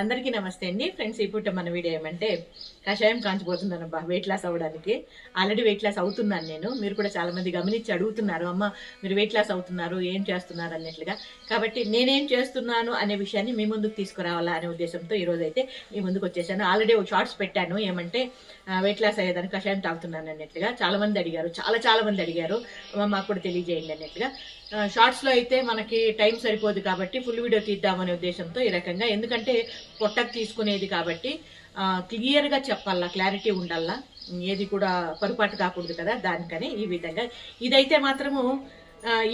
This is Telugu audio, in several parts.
అందరికీ నమస్తే అండి. ఫ్రెండ్స్ ఇప్పుడు మన వీడియో ఏమంటే కషాయం కాంచిపోతున్నాను అబ్బా వెయిట్ లాస్ అవ్వడానికి. ఆల్రెడీ వెయిట్ లాస్ అవుతున్నాను నేను. మీరు కూడా చాలామంది గమనించి అడుగుతున్నారు అమ్మ మీరు వెయిట్ లాస్ అవుతున్నారు ఏం చేస్తున్నారు? అన్నట్లుగా. కాబట్టి నేనేం చేస్తున్నాను అనే విషయాన్ని మీ ముందుకు తీసుకురావాలా అనే ఉద్దేశంతో ఈరోజు అయితే మీ ముందుకు వచ్చేసాను. ఆల్రెడీ ఒక షార్ట్స్ పెట్టాను. ఏమంటే వెయిట్ లాస్ అయ్యేదానికి కషాయం తాగుతున్నాను అన్నట్లుగా. చాలా మంది అడిగారు. చాలా చాలా మంది అడిగారు. మాకు కూడా తెలియజేయండి అన్నట్లుగా. షార్ట్స్లో అయితే మనకి టైం సరిపోదు కాబట్టి ఫుల్ వీడియో తీద్దామనే ఉద్దేశంతో ఈ రకంగా. ఎందుకంటే పొట్టకు తీసుకునేది కాబట్టి క్లియర్గా చెప్పాలా క్లారిటీ ఉండాలా ఏది కూడా పొరపాటు కాకూడదు కదా దానికని ఈ విధంగా. ఇదైతే మాత్రము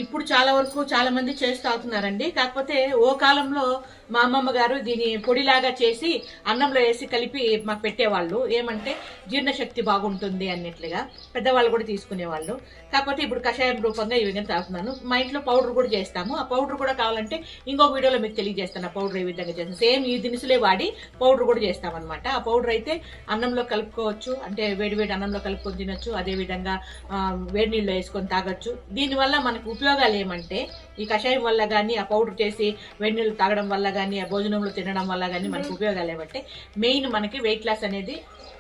ఇప్పుడు చాలా వరకు చాలా మంది చేస్తూ అవుతున్నారండి. కాకపోతే ఓ కాలంలో మా అమ్మమ్మ గారు దీని పొడిలాగా చేసి అన్నంలో వేసి కలిపి మాకు పెట్టేవాళ్ళు. ఏమంటే జీర్ణశక్తి బాగుంటుంది అన్నట్లుగా పెద్దవాళ్ళు కూడా తీసుకునేవాళ్ళు. కాకపోతే ఇప్పుడు కషాయం రూపంగా ఈ విధంగా తాగుతున్నాను. మా ఇంట్లో పౌడర్ కూడా చేస్తాము. ఆ పౌడర్ కూడా కావాలంటే ఇంకో వీడియోలో మీకు తెలియజేస్తాను. ఆ పౌడర్ ఏ విధంగా చేస్తాను. సేమ్ ఈ దినుసులే వాడి పౌడర్ కూడా చేస్తామన్నమాట. ఆ పౌడర్ అయితే అన్నంలో కలుపుకోవచ్చు. అంటే వేడి వేడి అన్నంలో కలుపుకొని తినొచ్చు. అదే విధంగా వేడి నీళ్ళు వేసుకొని తాగొచ్చు. దీనివల్ల మనకు ఉపయోగాలు ఏమంటే ఈ కషాయం వల్ల కానీ ఆ పౌడర్ చేసి నీళ్ళు తాగడం వల్ల కానీ ఆ భోజనంలో తినడం వల్ల కానీ మనకు ఉపయోగాలు ఏమంటే మెయిన్ మనకి వెయిట్ లాస్ అనేది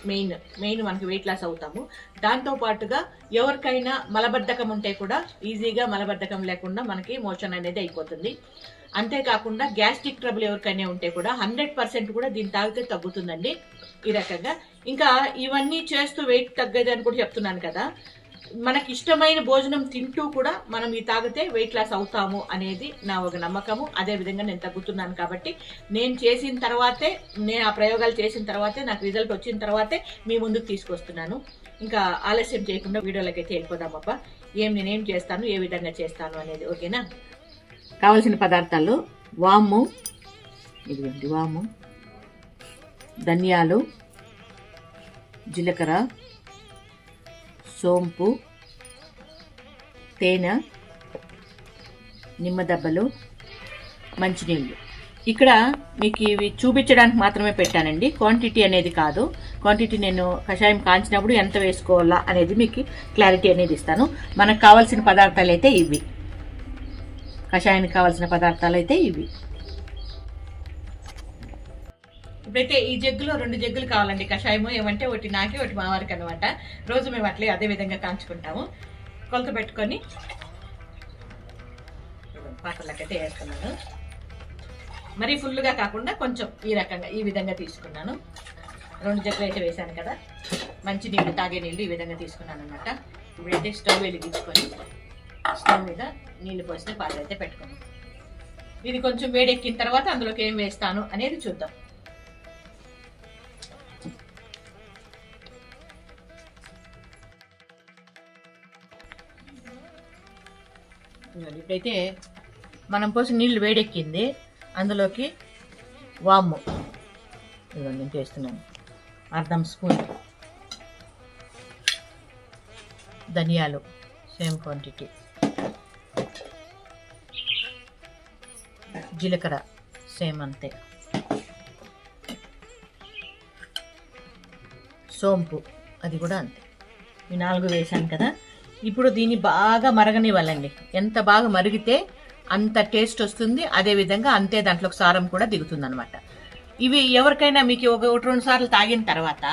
మెయిన్ మెయిన్ మనకి వెయిట్ లాస్ అవుతాము. దాంతో పాటుగా ఎవరికైనా మలబద్ధకం ఉంటే కూడా ఈజీగా మలబద్ధకం లేకుండా మనకి మోషన్ అనేది అయిపోతుంది. అంతేకాకుండా గ్యాస్ట్రిక్ ట్రబుల్ ఎవరికైనా ఉంటే కూడా హండ్రెడ్ పర్సెంట్ కూడా దీన్ని తాగితే తగ్గుతుందండి. ఈ రకంగా. ఇంకా ఇవన్నీ చేస్తూ వెయిట్ తగ్గదని కూడా చెప్తున్నాను కదా. మనకి ఇష్టమైన భోజనం తింటూ కూడా మనం ఈ తాగితే వెయిట్ లాస్ అవుతాము అనేది నా ఒక నమ్మకము. అదే విధంగా నేను తగ్గుతున్నాను కాబట్టి నేను చేసిన తర్వాతే నేను ఆ ప్రయోగాలు చేసిన తర్వాతే నాకు రిజల్ట్ వచ్చిన తర్వాతే మీ ముందుకు తీసుకొస్తున్నాను. ఇంకా ఆలస్యం చేయకుండా వీడియోలకి అయితే వెళ్ళిపోదామబ్బా ఏం నేనేం చేస్తాను ఏ విధంగా చేస్తాను అనేది ఓకేనా? కావలసిన పదార్థాలు వాము ఇదిగోండి వాము ధనియాలు జీలకర్ర సోంపు తేనె నిమ్మదబ్బలు మంచినీళ్ళు. ఇక్కడ మీకు ఇవి చూపించడానికి మాత్రమే పెట్టానండి. క్వాంటిటీ అనేది కాదు. క్వాంటిటీ నేను కషాయం కాంచినప్పుడు ఎంత వేసుకోవాలా అనేది మీకు క్లారిటీ అనేది ఇస్తాను. మనకు కావాల్సిన పదార్థాలు అయితే ఇవి. కషాయానికి కావాల్సిన పదార్థాలు అయితే ఇవి. ఇప్పుడైతే ఈ జగ్గులో రెండు జగ్గులు కావాలండి. కషాయము ఏమంటే ఒకటి నాకి ఒకటి మావారికి అనమాట రోజు మేము అట్లే అదే విధంగా కాంచుకుంటాము. కొలత పెట్టుకొని పాత్రలకైతే వేస్తున్నాను. మరీ ఫుల్గా కాకుండా కొంచెం ఈ రకంగా ఈ విధంగా తీసుకున్నాను. రెండు జగ్గులు అయితే వేసాను కదా. మంచి నీళ్ళు తాగే నీళ్ళు ఈ విధంగా తీసుకున్నాను అనమాట ఇప్పుడైతే స్టవ్ వెలిగించుకొని స్టవ్ మీద నీళ్ళు పోసిన పాత్ర అయితే పెట్టుకున్నాను ఇది కొంచెం వేడెక్కిన తర్వాత అందులోకి ఏం వేస్తాను అనేది చూద్దాం. ఇప్పుడైతే మనం పోసి నీళ్ళు వేడెక్కింది. అందులోకి వాము. ఇదిగో నేను చేస్తున్నాను. అర్ధం స్పూన్. ధనియాలు. Same quantity. జీలకర్ర. సేమ్ అంతే. సోంపు. అది కూడా అంతే. ఈ నాలుగు వేసాను కదా. ఇప్పుడు దీన్ని బాగా మరగనివ్వాలండి. ఎంత బాగా మరిగితే అంత టేస్ట్ వస్తుంది. అదే విధంగా అంతే దాంట్లోకి సారం కూడా దిగుతుంది అనమాట ఇవి ఎవరికైనా మీకు ఒక ఒకటి రెండు సార్లు తాగిన తర్వాత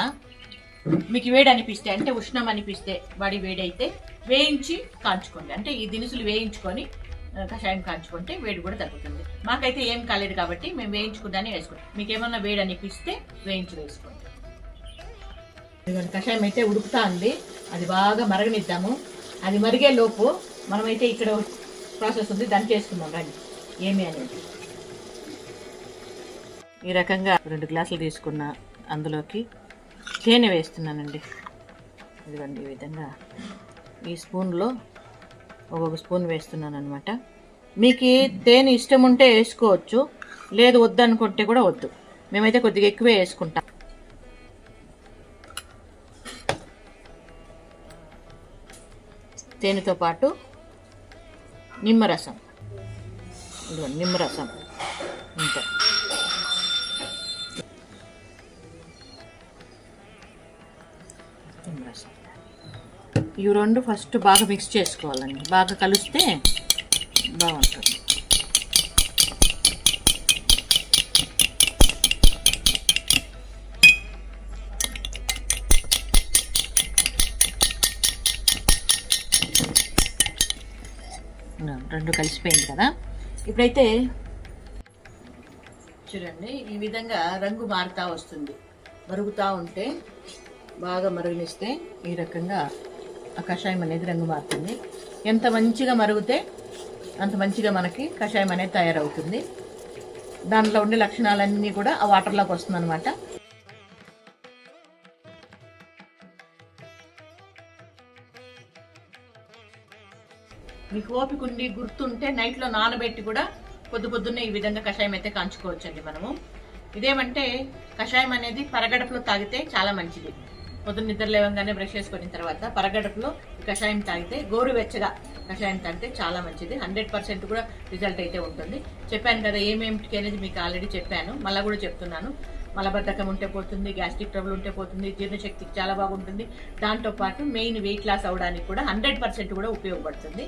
మీకు వేడి అనిపిస్తే అంటే ఉష్ణం అనిపిస్తే వాడి వేడి అయితే వేయించి కాంచుకోండి. అంటే ఈ దినుసులు వేయించుకొని కషాయం కాంచుకుంటే వేడి కూడా తగ్గుతుంది. మాకైతే ఏం కాలేదు కాబట్టి మేము వేయించుకుందానే వేసుకుంటాం మీకు ఏమన్నా వేడి అనిపిస్తే వేయించి వేసుకోండి. కషాయం అయితే ఉడుకుతా ఉంది. అది బాగా మరగనిద్దాము. అది మరిగే లోపు మనమైతే ఇక్కడ ప్రాసెస్ ఉంది దాన్ని చేసుకుందాం రండి. ఏమి అనేది? ఈ రకంగా రెండు గ్లాసులు తీసుకున్న అందులోకి తేనె వేస్తున్నానండి. ఇదిగోండి ఈ విధంగా ఈ స్పూన్లో ఒక్కొక్క స్పూన్ వేస్తున్నాను అనమాట మీకు తేనె ఇష్టం ఉంటే వేసుకోవచ్చు లేదు వద్దనుకుంటే కూడా వద్దు. మేమైతే కొద్దిగా ఎక్కువే వేసుకుంటాం. తేనెతో పాటు నిమ్మరసం. నిమ్మరసం. ఇంతే. నిమ్మరసం. ఇవి రెండు ఫస్ట్ బాగా మిక్స్ చేసుకోవాలండి. బాగా కలిస్తే బాగుంటుంది. రెండు కలిసిపోయింది కదా. ఇప్పుడైతే చూడండి ఈ విధంగా రంగు మారుతూ వస్తుంది. మరుగుతూ ఉంటే బాగా మరుగునిస్తే ఈ రకంగా ఆ కషాయం అనేది రంగు మారుతుంది. ఎంత మంచిగా మరుగుతే అంత మంచిగా మనకి కషాయం అనేది తయారవుతుంది. దాంట్లో ఉండే లక్షణాలన్నీ కూడా ఆ వాటర్లోకి వస్తుంది మీకు ఓపిక ఉండి గుర్తుంటే నైట్లో నానబెట్టి కూడా పొద్దు పొద్దున్నే ఈ విధంగా కషాయం అయితే కాంచుకోవచ్చండి మనము. ఇదేమంటే కషాయం అనేది పరగడపులో తాగితే చాలా మంచిది. పొద్దున్న నిద్ర లేవగానే బ్రష్ చేసుకున్న తర్వాత పరగడపులో కషాయం తాగితే గోరువెచ్చగా కషాయం తాగితే చాలా మంచిది. హండ్రెడ్ పర్సెంట్ కూడా రిజల్ట్ అయితే ఉంటుంది. చెప్పాను కదా ఏమేమిటికి అనేది మీకు ఆల్రెడీ చెప్పాను. మళ్ళీ కూడా చెప్తున్నాను. మలబద్ధకం ఉంటే పోతుంది గ్యాస్ట్రిక్ ట్రబుల్ ఉంటే పోతుంది జీర్ణశక్తికి చాలా బాగుంటుంది. దాంతో పాటు మెయిన్ వెయిట్ లాస్ అవడానికి కూడా హండ్రెడ్ పర్సెంట్ కూడా ఉపయోగపడుతుంది.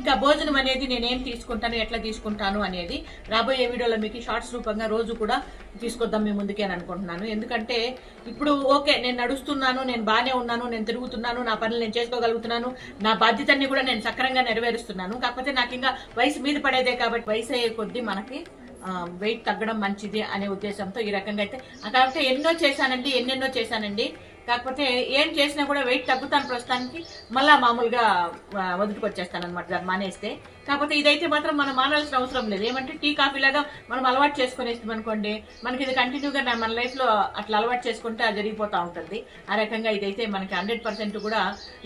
ఇంకా భోజనం అనేది నేనేం తీసుకుంటాను ఎట్లా తీసుకుంటాను అనేది రాబోయే వీడియోలో మీకు షార్ట్స్ రూపంగా రోజు కూడా తీసుకొద్దాం మీ ముందుకే అని అనుకుంటున్నాను. ఎందుకంటే ఇప్పుడు ఓకే నేను నడుస్తున్నాను నేను బాగానే ఉన్నాను నేను తిరుగుతున్నాను నా పనులు నేను చేసుకోగలుగుతున్నాను నా బాధ్యతని కూడా నేను సక్రంగా నెరవేరుస్తున్నాను. కాకపోతే నాకు ఇంకా వయసు మీద పడేదే కాబట్టి వయసు అయ్యే కొద్దీ మనకి వెయిట్ తగ్గడం మంచిది అనే ఉద్దేశంతో ఈ రకంగా అయితే కాకపోతే ఎన్నో చేశానండి ఎన్నెన్నో చేశానండి. కాకపోతే ఏం చేసినా కూడా వెయిట్ తగ్గుతాను ప్రస్తుతానికి. మళ్ళా మామూలుగా వదులుకు వచ్చేస్తాను అనమాట దాన్ని మానేస్తే. కాకపోతే ఇదైతే మాత్రం మనం మానాల్సిన అవసరం లేదు. ఏమంటే టీ కాఫీ లాగా మనం అలవాటు చేసుకునేస్తాం అనుకోండి. మనకి ఇది కంటిన్యూగా మన లైఫ్లో అట్లా అలవాటు చేసుకుంటే అది జరిగిపోతూ ఉంటుంది. ఆ రకంగా ఇదైతే మనకి హండ్రెడ్ పర్సెంట్ కూడా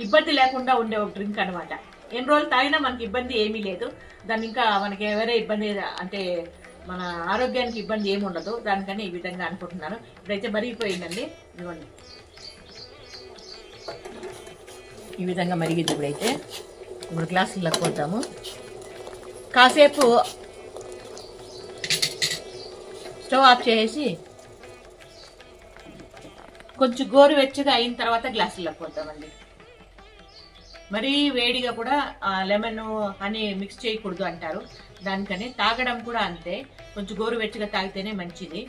ఇబ్బంది లేకుండా ఉండే ఒక డ్రింక్ అనమాట ఎన్ని రోజులు తాగినా మనకి ఇబ్బంది ఏమీ లేదు. దాన్ని ఇంకా మనకి ఎవరే ఇబ్బంది అంటే మన ఆరోగ్యానికి ఇబ్బంది ఏమి ఉండదు. దానికని ఈ విధంగా అనుకుంటున్నాను. ఇప్పుడైతే మరిగిపోయిందండి. ఇదిగోండి. ఈ విధంగా మరిగింది ఇప్పుడైతే. ఇప్పుడు గ్లాసులు పోతాము కాసేపు స్టవ్ ఆఫ్ చేసి కొంచెం గోరువెచ్చగా అయిన తర్వాత గ్లాసుల్లో పోతామండి మరీ వేడిగా కూడా లెమన్ హనీ మిక్స్ చేయకూడదు అంటారు. దానికని తాగడం కూడా అంతే. కొంచెం గోరువెచ్చగా తాగితేనే మంచిది.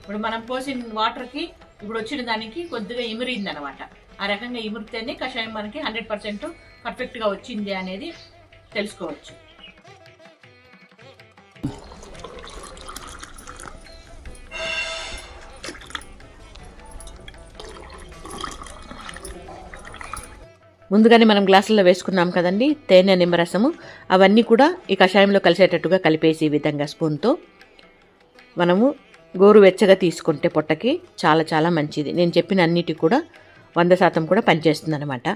ఇప్పుడు మనం పోసిన వాటర్కి ఇప్పుడు వచ్చిన దానికి కొద్దిగా ఇమిరింది అనమాట ఆ రకంగా ఇమిరితేనే కషాయం మనకి హండ్రెడ్ పర్సెంట్ పర్ఫెక్ట్గా వచ్చింది అనేది తెలుసుకోవచ్చు. ముందుగానే మనం గ్లాసుల్లో వేసుకున్నాం కదండి తేనె నిమ్మరసము. అవన్నీ కూడా ఈ కషాయంలో కలిసేటట్టుగా కలిపేసి ఈ విధంగా స్పూన్తో. మనము గోరువెచ్చగా తీసుకుంటే పొట్టకి చాలా చాలా మంచిది. నేను చెప్పిన అన్నిటి కూడా వంద శాతం కూడా పనిచేస్తుంది అనమాట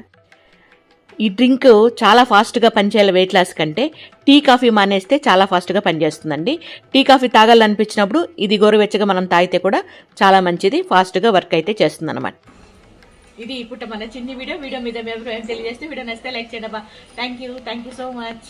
ఈ డ్రింక్ చాలా ఫాస్ట్గా పనిచేయాలి వెయిట్ లాస్ కంటే. టీ కాఫీ మానేస్తే చాలా ఫాస్ట్గా పనిచేస్తుందండి. టీ కాఫీ తాగాలనిపించినప్పుడు ఇది గోరువెచ్చగా మనం తాగితే కూడా చాలా మంచిది. ఫాస్ట్గా వర్క్ అయితే చేస్తుంది అనమాట ఇది ఇప్పుడు మన చిన్న వీడియో. వీడియో మీద మేము తెలియజేస్తే వీడియో నచ్చితే like చేయడబ్బా thank you thank you so much